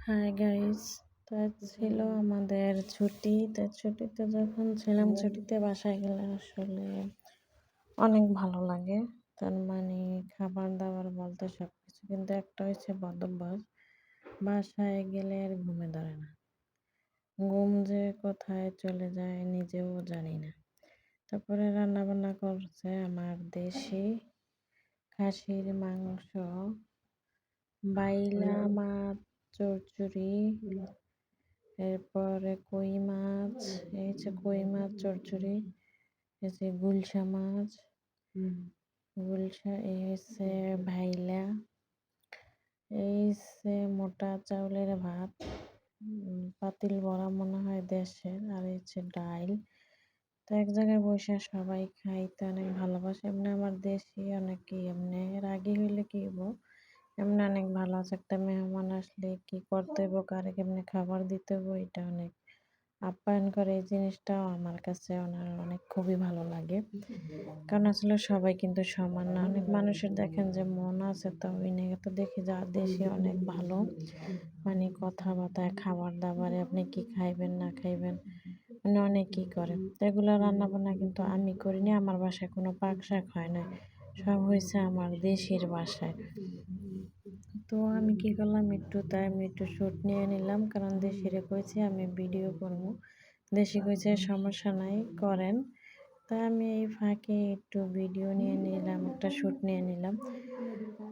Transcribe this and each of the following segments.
Hi guys তো ছিল আমাদের ছুটি। তো ছুটিতে যখন ছিলাম ছুটিতে বাসায় গেলে আসলে অনেক ভালো লাগে। তার মানে খাবার দাবার বলতে সব কিছু কিন্তু একটা হচ্ছে বদভ্যাস। বাসায় গেলে আর ঘুমে ধরে না। ঘুম যে কোথায় চলে যায় নিজেও জানি না। তারপরে রান্না বান্না করছে আমার দেশি খাসির মাংস। বাইলা মাছ চড়চড়ি এরপরে কই মাছ এই হচ্ছে কই মাছ এই যে গুলশা মাছ গুলশা এই হচ্ছে ভাইলা এই হচ্ছে মোটা চাউলের ভাত পাতিল বড়া মনে হয় দেশের আর এই হচ্ছে ডাইল। তো এক জায়গায় বসে সবাই খাইতে অনেক ভালোবাসে। এমনি আমার দেশি অনেকে এমনি রাগি হইলে কি হব এমনি অনেক ভালো আছে? একটা মেহমান আসলে কি করতে হইব, কারে কেমনে খাবার দিতে হইব, এটা অনেক আপ্যায়ন করে এই জিনিসটাও আমার কাছে ওনার অনেক খুবই ভালো লাগে। কারণ আসলে সবাই কিন্তু সমান না। অনেক মানুষের দেখেন যে মন আছে তো, ওই নিয়ে তো দেখি যা দেশে অনেক ভালো। মানে কথাবার্তায় খাবার দাবারে আপনি কি খাইবেন, না খাইবেন মানে অনেক কি করে। তো এগুলো রান্না বান্না কিন্তু আমি করিনি, আমার বাসায় কোনো পাক শাক হয় না সব হয়েছে আমার দেশের বাসায়। তো আমি কি করলাম, একটু তাই আমি একটু শ্যুট নিয়ে নিলাম, কারণ দেশিরে কইছে আমি ভিডিও করব। দেশি কইছে সমস্যা নাই, করেন। তাই আমি এই ফাঁকে একটু ভিডিও নিয়ে নিলাম, একটা শ্যুট নিয়ে নিলাম।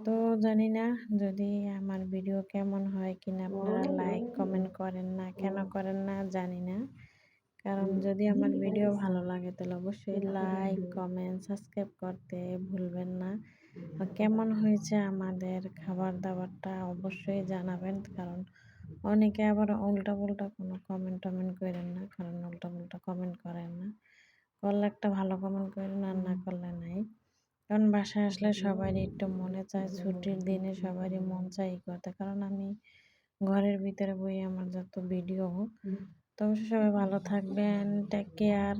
তো জানি না যদি আমার ভিডিও কেমন হয় কিনা, আপনারা লাইক কমেন্ট করেন না, কেন করেন না, জানি না। কারণ যদি আমার ভিডিও ভালো লাগে, তাহলে অবশ্যই লাইক কমেন্ট সাবস্ক্রাইব করতে ভুলবেন না। কেমন হয়েছে আমাদের খাবার দাবারটা অবশ্যই জানাবেন, কারণ অনেকে আবার উল্টা পুল্টা কোনো কমেন্ট টমেন্ট করেন না, কারণ উল্টা পুল্টা কমেন্ট করেন না। করলে একটা ভালো কমেন্ট করেন আর না করলে নাই। কারণ বাসায় আসলে সবারই একটু মনে চায়, ছুটির দিনে সবারই মন চাই করতে কারণ আমি ঘরের ভিতরে বই, আমার যত ভিডিও তো সবাই ভালো থাকবেন টেক কেয়ার